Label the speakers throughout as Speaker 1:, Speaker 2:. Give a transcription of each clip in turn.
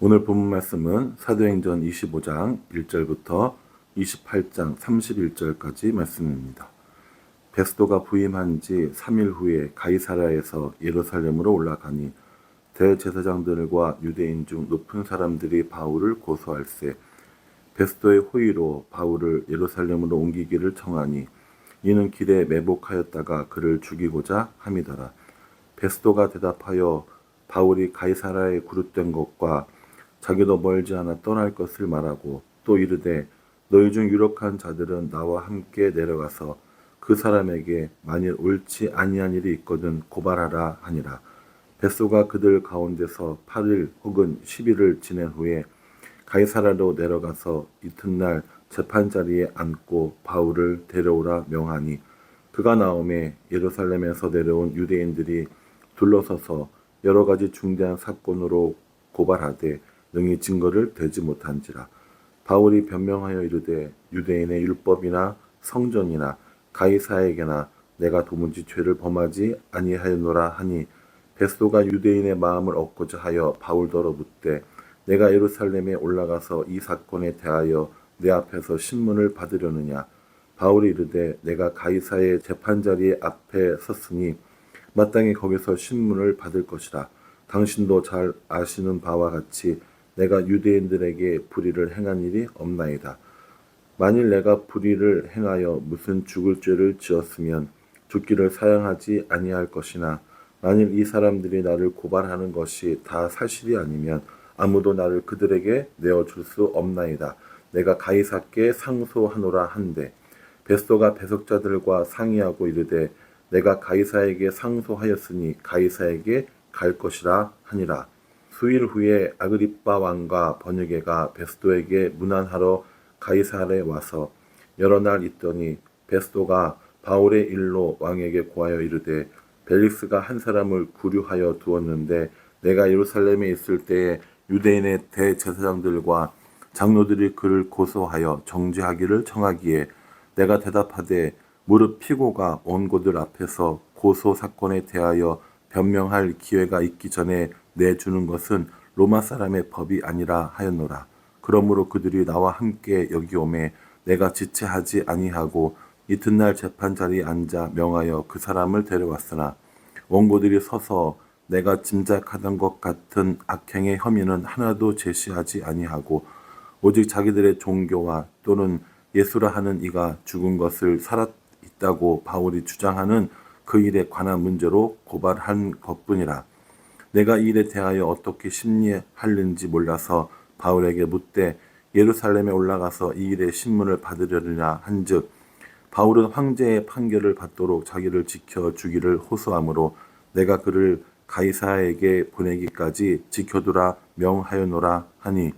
Speaker 1: 오늘 본문 말씀은 사도행전 25장 1절부터 28장 31절까지 말씀입니다. 베스도가 부임한 지 3일 후에 가이사라에서 예루살렘으로 올라가니 대제사장들과 유대인 중 높은 사람들이 바울을 고소할세 베스도의 호의로 바울을 예루살렘으로 옮기기를 청하니 이는 길에 매복하였다가 그를 죽이고자 함이더라. 베스도가 대답하여 바울이 가이사라에 그룹된 것과 자기도 멀지 않아 떠날 것을 말하고 또 이르되 너희 중 유력한 자들은 나와 함께 내려가서 그 사람에게 만일 옳지 아니한 일이 있거든 고발하라 하니라. 베스도가 그들 가운데서 8일 혹은 10일을 지낸 후에 가이사라로 내려가서 이튿날 재판 자리에 앉고 바울을 데려오라 명하니 그가 나오매 예루살렘에서 내려온 유대인들이 둘러서서 여러 가지 중대한 사건으로 고발하되 능히 증거를 대지 못한지라. 바울이 변명하여 이르되 유대인의 율법이나 성전이나 가이사에게나 내가 도무지 죄를 범하지 아니하였노라 하니 베스도가 유대인의 마음을 얻고자 하여 바울더러 묻되 내가 예루살렘에 올라가서 이 사건에 대하여 내 앞에서 신문을 받으려느냐? 바울이 이르되 내가 가이사의 재판 자리에 앞에 섰으니 마땅히 거기서 신문을 받을 것이라. 당신도 잘 아시는 바와 같이 내가 유대인들에게 불의를 행한 일이 없나이다 만일 내가 불의를 행하여 무슨 죽을 죄를 지었으면 죽기를 사양하지 아니할 것이나 만일 이 사람들이 나를 고발하는 것이 다 사실이 아니면 아무도 나를 그들에게 내어줄 수 없나이다. 내가 가이사께 상소하노라 한데 베스도가 배석자들과 상의하고 이르되 내가 가이사에게 상소하였으니 가이사에게 갈 것이라 하니라. 수일 후에 아그리빠 왕과 번역계가 베스도에게 문안하러 가이사에 와서 여러 날 있더니 베스도가 바울의 일로 왕에게 고하여 이르되 벨릭스가 한 사람을 구류하여 두었는데 내가 예루살렘에 있을 때에 유대인의 대제사장들과 장로들이 그를 고소하여 정죄하기를 청하기에 내가 대답하되 무릇 피고가 원고들 앞에서 고소 사건에 대하여 변명할 기회가 있기 전에 내주는 것은 로마 사람의 법이 아니라 하였노라. 그러므로 그들이 나와 함께 여기 오매 내가 지체하지 아니하고 이튿날 재판 자리에 앉아 명하여 그 사람을 데려왔으나 원고들이 서서 내가 짐작하던 것 같은 악행의 혐의는 하나도 제시하지 아니하고 오직 자기들의 종교와 또는 예수라 하는 이가 죽은 것을 살아 있다고 바울이 주장하는 그 일에 관한 문제로 고발한 것뿐이라. 내가 이 일에 대하여 어떻게 심리할는지 몰라서 바울에게 묻되 예루살렘에 올라가서 이 일의 신문을 받으려느냐 한즉 바울은 황제의 판결을 받도록 자기를 지켜 주기를 호소하므로 내가 그를 가이사에게 보내기까지 지켜두라 명하여노라 하니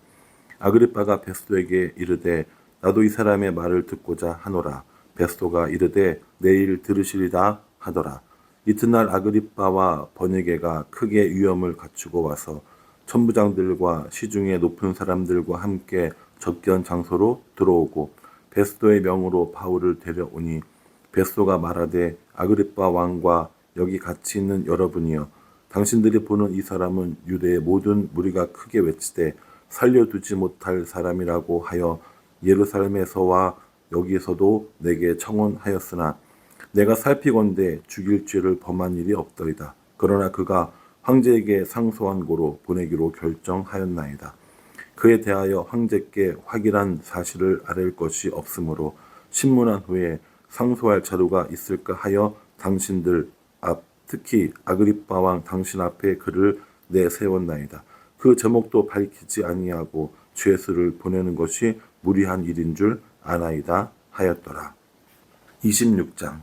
Speaker 1: 아그리빠가 베스도에게 이르되 나도 이 사람의 말을 듣고자 하노라 베스도가 이르되 내일 들으시리다 하더라. 이튿날 아그리빠와 번역계가 크게 위험을 갖추고 와서 천부장들과 시중의 높은 사람들과 함께 접견 장소로 들어오고 베스도의 명으로 바울을 데려오니 베스도가 말하되 아그리빠 왕과 여기 같이 있는 여러분이여 당신들이 보는 이 사람은 유대의 모든 무리가 크게 외치되 살려두지 못할 사람이라고 하여 예루살렘에서와 여기에서도 내게 청원하였으나 내가 살피건대 죽일 죄를 범한 일이 없더이다. 그러나 그가 황제에게 상소한 고로 보내기로 결정하였나이다. 그에 대하여 황제께 확인한 사실을 아랠 것이 없으므로 신문한 후에 상소할 자료가 있을까 하여 당신들 앞 특히 아그리빠 왕 당신 앞에 그를 내세웠나이다. 그 제목도 밝히지 아니하고 죄수를 보내는 것이 무리한 일인 줄 아나이다 하였더라. 26장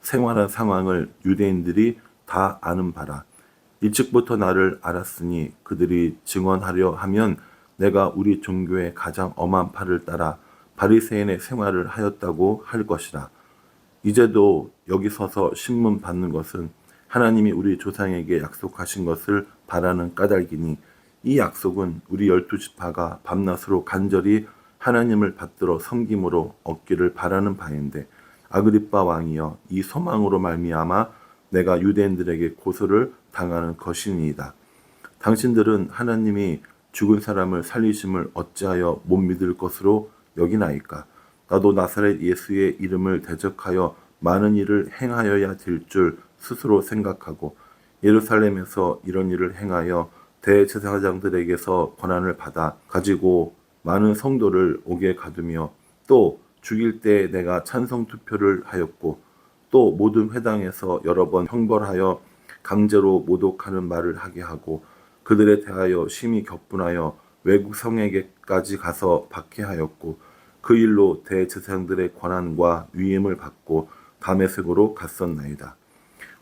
Speaker 1: 생활한 상황을 유대인들이 다 아는 바라. 일찍부터 나를 알았으니 그들이 증언하려 하면 내가 우리 종교의 가장 엄한 팔을 따라 바리새인의 생활을 하였다고 할 것이라. 이제도 여기 서서 신문 받는 것은 하나님이 우리 조상에게 약속하신 것을 바라는 까닭이니 이 약속은 우리 열두 지파가 밤낮으로 간절히 하나님을 받들어 섬김으로 얻기를 바라는 바인데 아그리빠 왕이여 이 소망으로 말미암아 내가 유대인들에게 고소를 당하는 것이니이다. 당신들은 하나님이 죽은 사람을 살리심을 어찌하여 못 믿을 것으로 여기나이까? 나도 나사렛 예수의 이름을 대적하여 많은 일을 행하여야 될 줄 스스로 생각하고 예루살렘에서 이런 일을 행하여 대제사장들에게서 권한을 받아 가지고 많은 성도를 옥에 가두며 또 죽일 때 내가 찬성 투표를 하였고 또 모든 회당에서 여러 번 형벌하여 강제로 모독하는 말을 하게 하고 그들에 대하여 심히 격분하여 외국 성에게까지 가서 박해하였고 그 일로 대제사장들의 권한과 위임을 받고 다메섹으로 갔었나이다.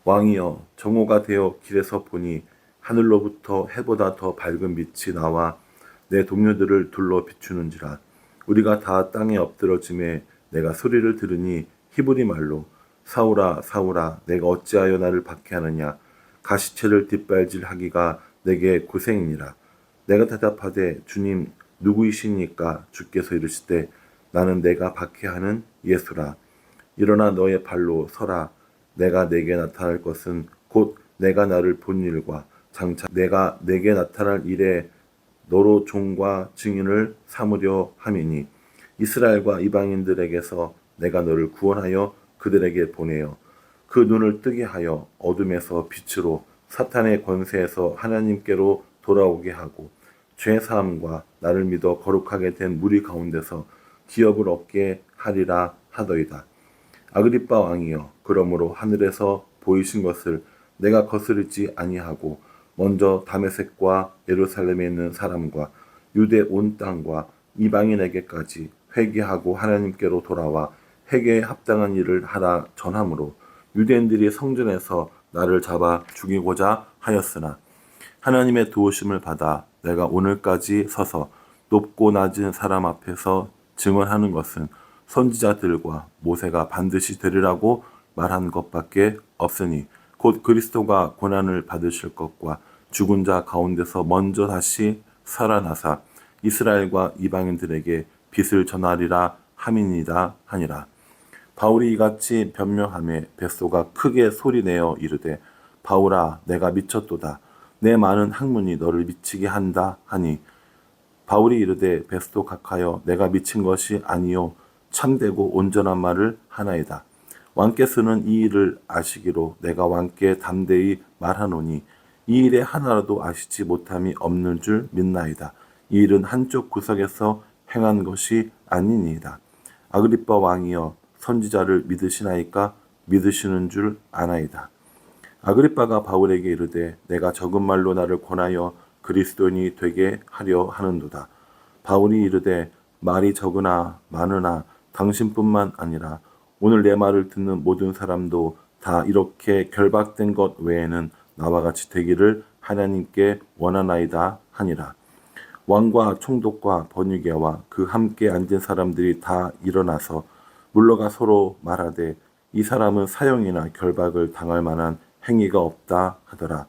Speaker 1: 왕이여 정오가 되어 길에서 보니 하늘로부터 해보다 더 밝은 빛이 나와 내 동료들을 둘러 비추는지라 우리가 다 땅에 엎드러짐에 내가 소리를 들으니 히브리 말로 사울아 사울아 내가 어찌하여 나를 박해하느냐? 가시체를 뒷발질하기가 내게 고생이니라. 내가 대답하되 주님 누구이십니까? 주께서 이르시되 나는 내가 박해하는 예수라. 일어나 너의 발로 서라. 내가 내게 나타날 것은 곧 내가 나를 본 일과 장차 내가 내게 나타날 일에 너로 종과 증인을 삼으려 함이니 이스라엘과 이방인들에게서 내가 너를 구원하여 그들에게 보내어 그 눈을 뜨게 하여 어둠에서 빛으로 사탄의 권세에서 하나님께로 돌아오게 하고 죄 사함과 나를 믿어 거룩하게 된 무리 가운데서 기업을 얻게 하리라 하더이다. 아그리빠 왕이여 그러므로 하늘에서 보이신 것을 내가 거스르지 아니하고 먼저 다메섹과 예루살렘에 있는 사람과 유대 온 땅과 이방인에게까지 회개하고 하나님께로 돌아와 회개에 합당한 일을 하라 전함으로 유대인들이 성전에서 나를 잡아 죽이고자 하였으나 하나님의 도우심을 받아 내가 오늘까지 서서 높고 낮은 사람 앞에서 증언하는 것은 선지자들과 모세가 반드시 되리라고 말한 것밖에 없으니 곧 그리스도가 고난을 받으실 것과 죽은 자 가운데서 먼저 다시 살아나사 이스라엘과 이방인들에게 빛을 전하리라 함이니이다 하니라. 바울이 이같이 변명함에 벳소가 크게 소리내어 이르되 바울아 내가 미쳤도다 내 많은 학문이 너를 미치게 한다 하니 바울이 이르되 베스도 각하여 내가 미친 것이 아니요 참되고 온전한 말을 하나이다. 왕께서는 이 일을 아시기로 내가 왕께 담대히 말하노니 이 일에 하나라도 아시지 못함이 없는 줄 믿나이다. 이 일은 한쪽 구석에서 행한 것이 아니니이다. 아그리빠 왕이여 선지자를 믿으시나이까 믿으시는 줄 아나이다. 아그리빠가 바울에게 이르되 내가 적은 말로 나를 권하여 그리스도인이 되게 하려 하는도다. 바울이 이르되 말이 적으나 많으나 당신뿐만 아니라 오늘 내 말을 듣는 모든 사람도 다 이렇게 결박된 것 외에는 나와 같이 되기를 하나님께 원하나이다 하니라. 왕과 총독과 번유계와 그 함께 앉은 사람들이 다 일어나서 물러가 서로 말하되 이 사람은 사형이나 결박을 당할 만한 행위가 없다 하더라.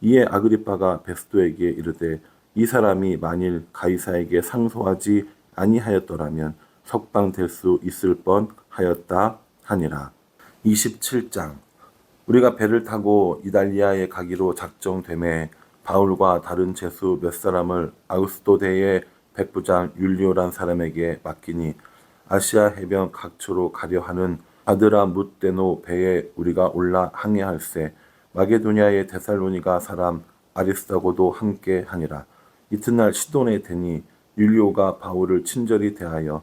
Speaker 1: 이에 아그리빠가 베스도에게 이르되 이 사람이 만일 가이사에게 상소하지 아니하였더라면 석방될 수 있을 뻔 하였다 하니라. 27장 우리가 배를 타고 이달리아에 가기로 작정됨에 바울과 다른 제수 몇 사람을 아우스도대의 백부장 율리오란 사람에게 맡기니 아시아 해변 각처로 가려 하는 아드라 뭇데노 배에 우리가 올라 항해할세 마게도냐의 데살로니가 사람 아리스다고도 함께 하니라 이튿날 시돈에 대니 율리오가 바울을 친절히 대하여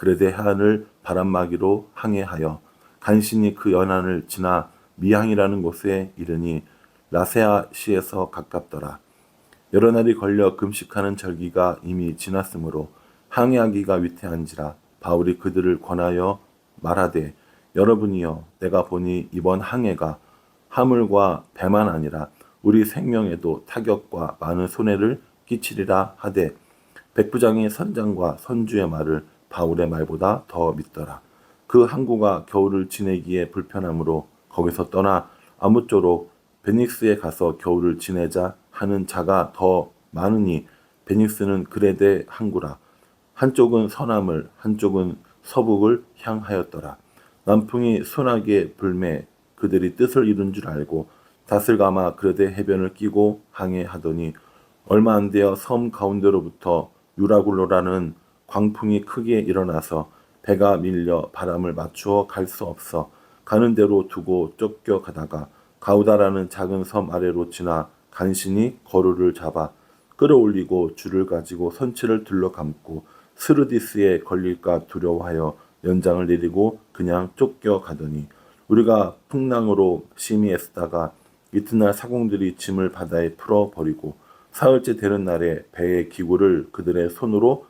Speaker 1: 그레데 해안을 바람막이로 항해하여 간신히 그 연안을 지나 미항이라는 곳에 이르니 라세아 시에서 가깝더라. 여러 날이 걸려 금식하는 절기가 이미 지났으므로 항해하기가 위태한지라 바울이 그들을 권하여 말하되 여러분이여 내가 보니 이번 항해가 하물과 배만 아니라 우리 생명에도 타격과 많은 손해를 끼치리라 하되 백부장의 선장과 선주의 말을 바울의 말보다 더 믿더라. 그 항구가 겨울을 지내기에 불편하므로 거기서 떠나 아무쪼록 베닉스에 가서 겨울을 지내자 하는 자가 더 많으니 베닉스는 그레데 항구라. 한쪽은 서남을 한쪽은 서북을 향하였더라. 남풍이 순하게 불매 그들이 뜻을 이룬 줄 알고 닷을 감아 그레데 해변을 끼고 항해하더니 얼마 안 되어 섬 가운데로부터 유라굴로라는 광풍이 크게 일어나서 배가 밀려 바람을 맞추어 갈 수 없어 가는 대로 두고 쫓겨 가다가 가우다라는 작은 섬 아래로 지나 간신히 거루를 잡아 끌어올리고 줄을 가지고 선치를 둘러감고 스르디스에 걸릴까 두려워하여 연장을 내리고 그냥 쫓겨 가더니 우리가 풍랑으로 심히 애쓰다가 이튿날 사공들이 짐을 바다에 풀어 버리고 사흘째 되는 날에 배의 기구를 그들의 손으로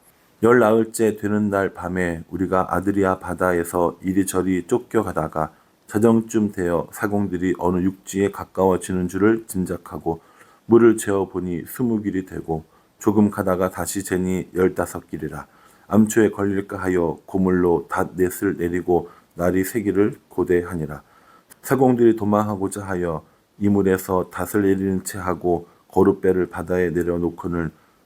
Speaker 1: 열 나흘째 되는 날 밤에 우리가 아드리아 바다에서 이리저리 쫓겨가다가 저정쯤 되어 사공들이 어느 육지에 가까워지는 줄을 짐작하고 물을 재어 보니 스무 길이 되고 조금 가다가 다시 재니 열다섯 길이라 암초에 걸릴까 하여 고물로 닷 넷을 내리고 날이 세기를 고대하니라. 사공들이 도망하고자 하여 이물에서 닷을 내리는 채 하고 거룻배를 바다에 내려놓고는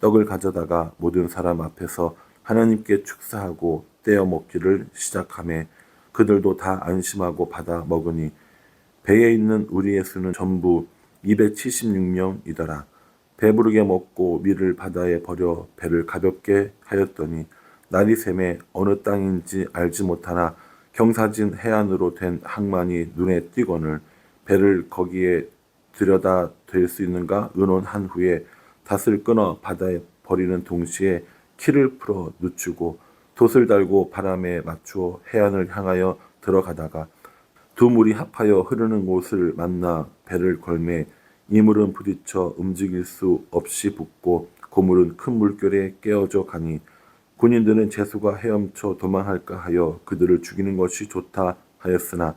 Speaker 1: 떡을 가져다가 모든 사람 앞에서 하나님께 축사하고 떼어 먹기를 시작하매 그들도 다 안심하고 받아 먹으니 배에 있는 우리의 수는 전부 276명이더라. 배부르게 먹고 밀을 바다에 버려 배를 가볍게 하였더니 날이 샘에 어느 땅인지 알지 못하나 경사진 해안으로 된 항만이 눈에 띄거늘 배를 거기에 들여다 댈 수 있는가 의논한 후에 닷을 끊어 바다에 버리는 동시에 키를 풀어 늦추고 돛을 달고 바람에 맞추어 해안을 향하여 들어가다가 두 물이 합하여 흐르는 곳을 만나 배를 걸매 이 물은 부딪혀 움직일 수 없이 붙고 고물은 큰 물결에 깨어져 가니 군인들은 재수가 헤엄쳐 도망할까 하여 그들을 죽이는 것이 좋다 하였으나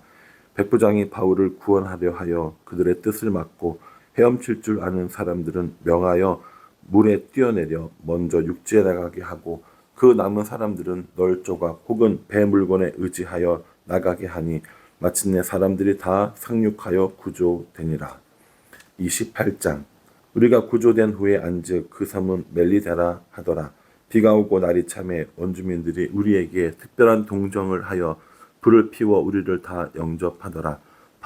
Speaker 1: 백부장이 바울을 구원하려 하여 그들의 뜻을 막고 헤엄칠 줄 아는 사람들은 명하여 물에 뛰어내려 먼저 육지에 나가게 하고 그 남은 사람들은 널 조각 혹은 배 물건에 의지하여 나가게 하니 마침내 사람들이 다 상륙하여 구조되니라. 28장 우리가 구조된 후에 안즉 그 섬은 멜리데라 하더라. 비가 오고 날이 참에 원주민들이 우리에게 특별한 동정을 하여 불을 피워 우리를 다 영접하더라.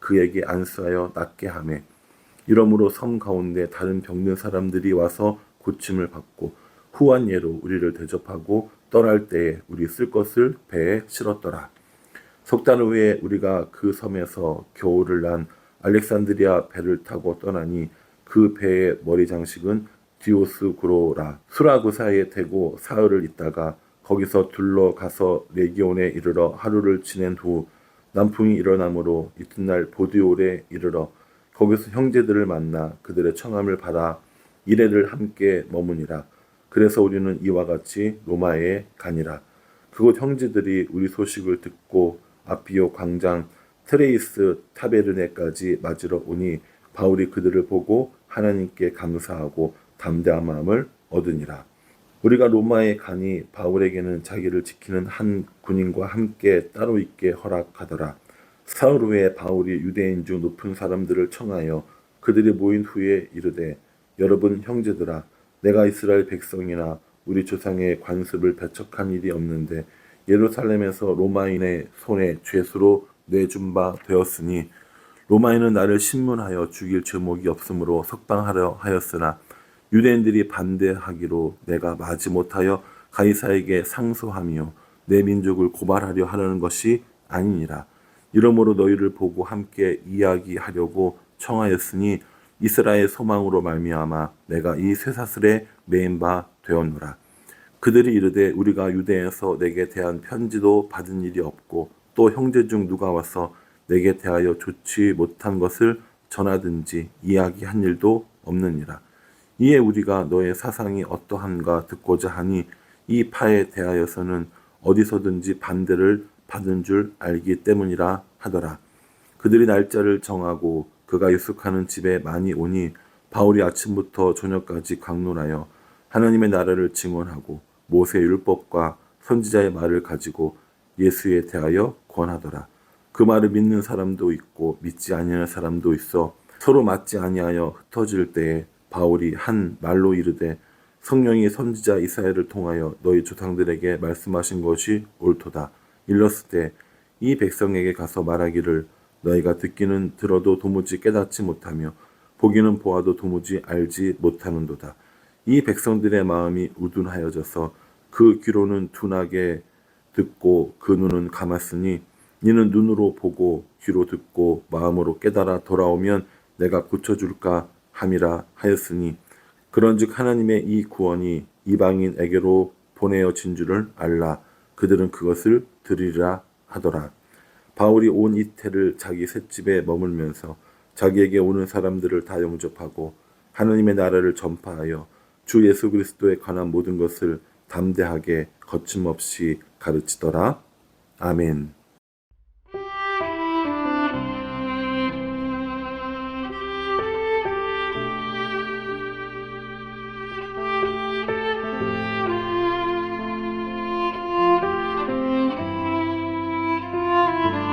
Speaker 1: 그에게 안수하여 낫게 하매 이러므로 섬 가운데 다른 병든 사람들이 와서 고침을 받고 후한 예로 우리를 대접하고 떠날 때에 우리 쓸 것을 배에 실었더라. 석 달 후에 우리가 그 섬에서 겨울을 난 알렉산드리아 배를 타고 떠나니 그 배의 머리 장식은 디오스 구로라 수라구사에 대고 사흘을 있다가 거기서 둘러 가서 레기온에 이르러 하루를 지낸 후 남풍이 일어나므로 이튿날 보디올에 이르러 거기서 형제들을 만나 그들의 청함을 받아 이래를 함께 머무니라 그래서 우리는 이와 같이 로마에 가니라 그곳 형제들이 우리 소식을 듣고 아피오 광장 트레이스 타베르네까지 맞으러 오니 바울이 그들을 보고 하나님께 감사하고 담대한 마음을 얻으니라. 우리가 로마에 가니 바울에게는 자기를 지키는 한 군인과 함께 따로 있게 허락하더라. 사흘 후에 바울이 유대인 중 높은 사람들을 청하여 그들이 모인 후에 이르되 여러분 형제들아 내가 이스라엘 백성이나 우리 조상의 관습을 배척한 일이 없는데 예루살렘에서 로마인의 손에 죄수로 내준 바 되었으니 로마인은 나를 신문하여 죽일 죄목이 없으므로 석방하려 하였으나 유대인들이 반대하기로 내가 마지 못하여 가이사에게 상소하며 내 민족을 고발하려 하려는 것이 아니니라. 이러므로 너희를 보고 함께 이야기하려고 청하였으니 이스라엘 소망으로 말미암아 내가 이 쇠사슬에 매인 바 되었노라. 그들이 이르되 우리가 유대에서 내게 대한 편지도 받은 일이 없고 또 형제 중 누가 와서 내게 대하여 좋지 못한 것을 전하든지 이야기한 일도 없느니라. 이에 우리가 너의 사상이 어떠한가 듣고자 하니 이 파에 대하여서는 어디서든지 반대를 받은 줄 알기 때문이라 하더라. 그들이 날짜를 정하고 그가 유숙하는 집에 많이 오니 바울이 아침부터 저녁까지 강론하여 하나님의 나라를 증언하고 모세 율법과 선지자의 말을 가지고 예수에 대하여 권하더라. 그 말을 믿는 사람도 있고 믿지 아니하는 사람도 있어 서로 맞지 아니하여 흩어질 때에 바울이 한 말로 이르되 성령이 선지자 이사야를 통하여 너희 조상들에게 말씀하신 것이 옳도다. 일렀을 때 이 백성에게 가서 말하기를 너희가 듣기는 들어도 도무지 깨닫지 못하며 보기는 보아도 도무지 알지 못하는도다. 이 백성들의 마음이 우둔하여져서 그 귀로는 둔하게 듣고 그 눈은 감았으니 이는 눈으로 보고 귀로 듣고 마음으로 깨달아 돌아오면 내가 고쳐줄까 함이라 하였으니 그런즉 하나님의 이 구원이 이방인에게로 보내어진 줄을 알라. 그들은 그것을 들으리라 하더라. 바울이 온 이태를 자기 셋집에 머물면서 자기에게 오는 사람들을 다 영접하고 하나님의 나라를 전파하여 주 예수 그리스도에 관한 모든 것을 담대하게 거침없이 가르치더라. 아멘.